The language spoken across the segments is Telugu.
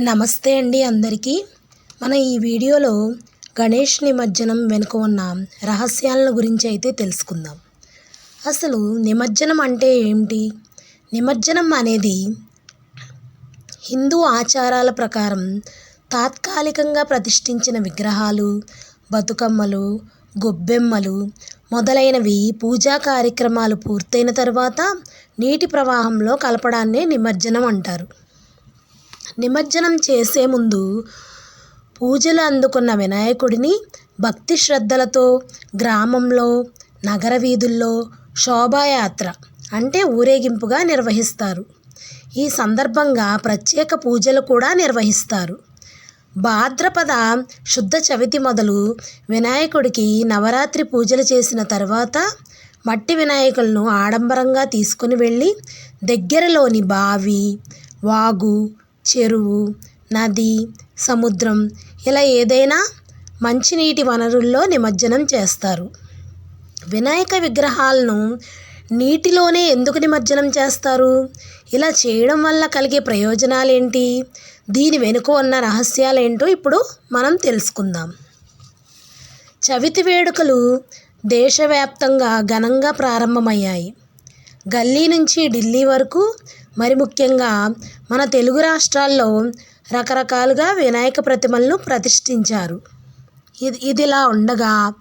నమస్తే అండి అందరికీ. మన ఈ వీడియోలో గణేష్ నిమజ్జనం వెనుక ఉన్న రహస్యాలను గురించి అయితే తెలుసుకుందాం. అసలు నిమజ్జనం అంటే ఏమిటి? నిమజ్జనం అనేది హిందూ ఆచారాల ప్రకారం తాత్కాలికంగా ప్రతిష్ఠించిన విగ్రహాలు బతుకమ్మలు గొబ్బెమ్మలు మొదలైనవి పూజా కార్యక్రమాలు పూర్తయిన తర్వాత నీటి ప్రవాహంలో కలపడాన్నే నిమజ్జనం అంటారు. నిమజ్జనం చేసే ముందు పూజలు అందుకున్న వినాయకుడిని భక్తి శ్రద్ధలతో గ్రామంలో నగర వీధుల్లో శోభాయాత్ర అంటే ఊరేగింపుగా నిర్వహిస్తారు. ఈ సందర్భంగా ప్రత్యేక పూజలు కూడా నిర్వహిస్తారు. భాద్రపద శుద్ధ చవితి మొదలు వినాయకుడికి నవరాత్రి పూజలు చేసిన తర్వాత మట్టి వినాయకులను ఆడంబరంగా తీసుకుని వెళ్ళి దగ్గరలోని బావి వాగు చెరువు నది సముద్రం ఇలా ఏదైనా మంచినీటి వనరుల్లో నిమజ్జనం చేస్తారు. వినాయక విగ్రహాలను నీటిలోనే ఎందుకు నిమజ్జనం చేస్తారు? ఇలా చేయడం వల్ల కలిగే ప్రయోజనాలు ఏంటి దీని వెనుక ఉన్న రహస్యాలేంటో ఇప్పుడు మనం తెలుసుకుందాం. చవితి వేడుకలు దేశవ్యాప్తంగా ఘనంగా ప్రారంభమయ్యాయి. గల్లీ నుంచి ఢిల్లీ వరకు మరి ముఖ్యంగా మన తెలుగు రాష్ట్రాల్లో రకరకాలుగా వినాయక ప్రతిమలను ప్రతిష్ఠించారు. ఇది ఇదిలా ఉండగా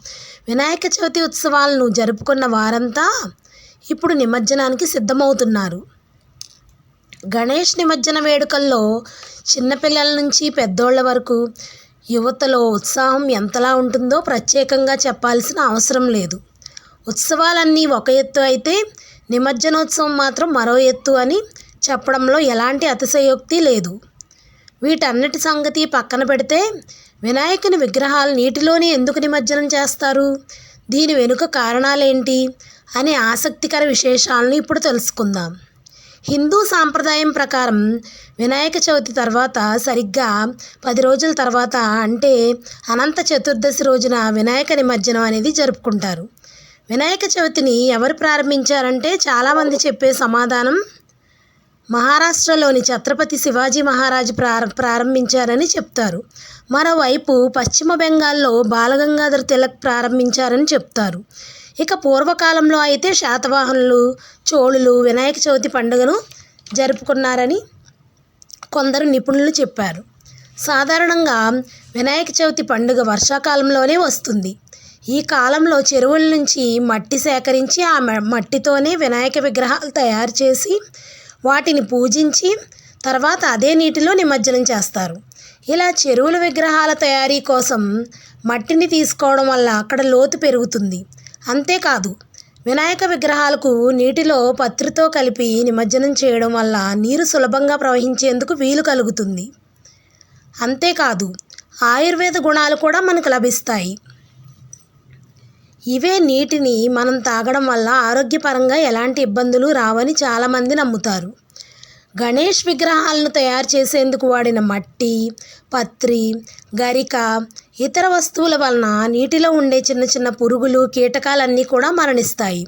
వినాయక చవితి ఉత్సవాలను జరుపుకున్న వారంతా ఇప్పుడు నిమజ్జనానికి సిద్ధమవుతున్నారు. గణేష్ నిమజ్జన వేడుకల్లో చిన్నపిల్లల నుంచి పెద్దోళ్ళ వరకు యువతలో ఉత్సాహం ఎంతలా ఉంటుందో ప్రత్యేకంగా చెప్పాల్సిన అవసరం లేదు. ఉత్సవాలన్నీ ఒక ఎత్తు అయితే నిమజ్జనోత్సవం మాత్రం మరో ఎత్తు అని చెప్పడంలో ఎలాంటి అతిశయోక్తి లేదు. వీటన్నిటి సంగతి పక్కన పెడితే వినాయకుని విగ్రహాలు నీటిలోనే ఎందుకు నిమజ్జనం చేస్తారు? దీని వెనుక కారణాలేంటి? అనే ఆసక్తికర విశేషాలను ఇప్పుడు తెలుసుకుందాం. హిందూ సాంప్రదాయం ప్రకారం వినాయక చవితి తర్వాత సరిగ్గా పది రోజుల తర్వాత అంటే అనంత చతుర్దశి రోజున వినాయక నిమజ్జనం అనేది జరుపుకుంటారు. వినాయక చవితిని ఎవరు ప్రారంభించారంటే చాలామంది చెప్పే సమాధానం మహారాష్ట్రలోని ఛత్రపతి శివాజీ మహారాజు ప్రార ప్రారంభించారని చెప్తారు. మరోవైపు పశ్చిమ బెంగాల్లో బాలగంగాధర్ తిలక్ ప్రారంభించారని చెప్తారు. ఇక పూర్వకాలంలో అయితే శాతవాహనులు చోళులు వినాయక చవితి పండుగను జరుపుకున్నారని కొందరు నిపుణులు చెప్పారు. సాధారణంగా వినాయక చవితి పండుగ వర్షాకాలంలోనే వస్తుంది. ఈ కాలంలో చెరువుల నుంచి మట్టి సేకరించి ఆ మట్టితోనే వినాయక విగ్రహాలు తయారు చేసి వాటిని పూజించి తర్వాత అదే నీటిలో నిమజ్జనం చేస్తారు. ఇలా చెరువుల విగ్రహాల తయారీ కోసం మట్టిని తీసుకోవడం వల్ల అక్కడ లోతు పెరుగుతుంది. అంతేకాదు వినాయక విగ్రహాలకు నీటిలో పత్రితో కలిపి నిమజ్జనం చేయడం వల్ల నీరు సులభంగా ప్రవహించేందుకు వీలు కలుగుతుంది. అంతేకాదు ఆయుర్వేద గుణాలు కూడా మనకు లభిస్తాయి. ఇవే నీటిని మనం తాగడం వల్ల ఆరోగ్యపరంగా ఎలాంటి ఇబ్బందులు రావని చాలామంది నమ్ముతారు. గణేష్ విగ్రహాలను తయారు చేసేందుకు వాడిన మట్టి పత్రి గరిక ఇతర వస్తువుల వలన నీటిలో ఉండే చిన్న చిన్న పురుగులు కీటకాలన్నీ కూడా మరణిస్తాయి.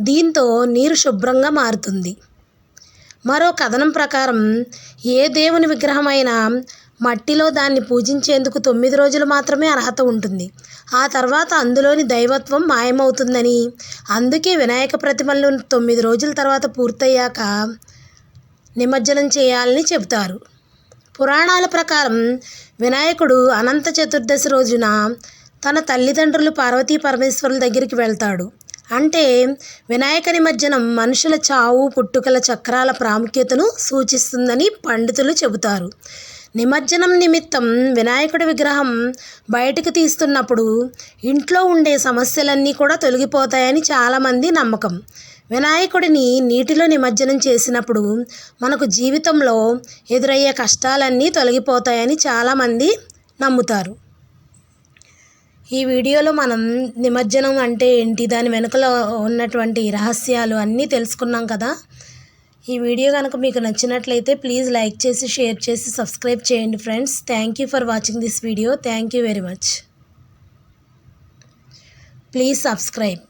దీంతో నీరు శుభ్రంగా మారుతుంది. మరో కథనం ప్రకారం ఏ దేవుని విగ్రహమైనా మట్టిలో దాన్ని పూజించేందుకు తొమ్మిది రోజులు మాత్రమే అర్హత ఉంటుంది. ఆ తర్వాత అందులోని దైవత్వం మాయమవుతుందని. అందుకే వినాయక ప్రతిమలు తొమ్మిది రోజుల తర్వాత పూర్తయ్యాక నిమజ్జనం చేయాలని చెబుతారు. పురాణాల ప్రకారం వినాయకుడు అనంత చతుర్దశి రోజున తన తల్లిదండ్రులు పార్వతీ పరమేశ్వరుల దగ్గరికి వెళ్తాడు. అంటే వినాయక నిమజ్జనం మనుషుల చావు పుట్టుకల చక్రాల ప్రాముఖ్యతను సూచిస్తుందని పండితులు చెబుతారు. నిమజ్జనం నిమిత్తం వినాయకుడి విగ్రహం బయటకు తీస్తున్నప్పుడు ఇంట్లో ఉండే సమస్యలన్నీ కూడా తొలగిపోతాయని చాలామంది నమ్మకం. వినాయకుడిని నీటిలో నిమజ్జనం చేసినప్పుడు మనకు జీవితంలో ఎదురయ్యే కష్టాలన్నీ తొలగిపోతాయని చాలామంది నమ్ముతారు. ఈ వీడియోలో మనం నిమజ్జనం అంటే ఏంటి దాని వెనుకలో ఉన్నటువంటి రహస్యాలు అన్నీ తెలుసుకున్నాం కదా. ఈ వీడియో కనుక మీకు నచ్చినట్లయితే ప్లీజ్ లైక్ చేసి షేర్ చేసి సబ్స్క్రైబ్ చేయండి friends. Thank you for watching this video thank you very much please subscribe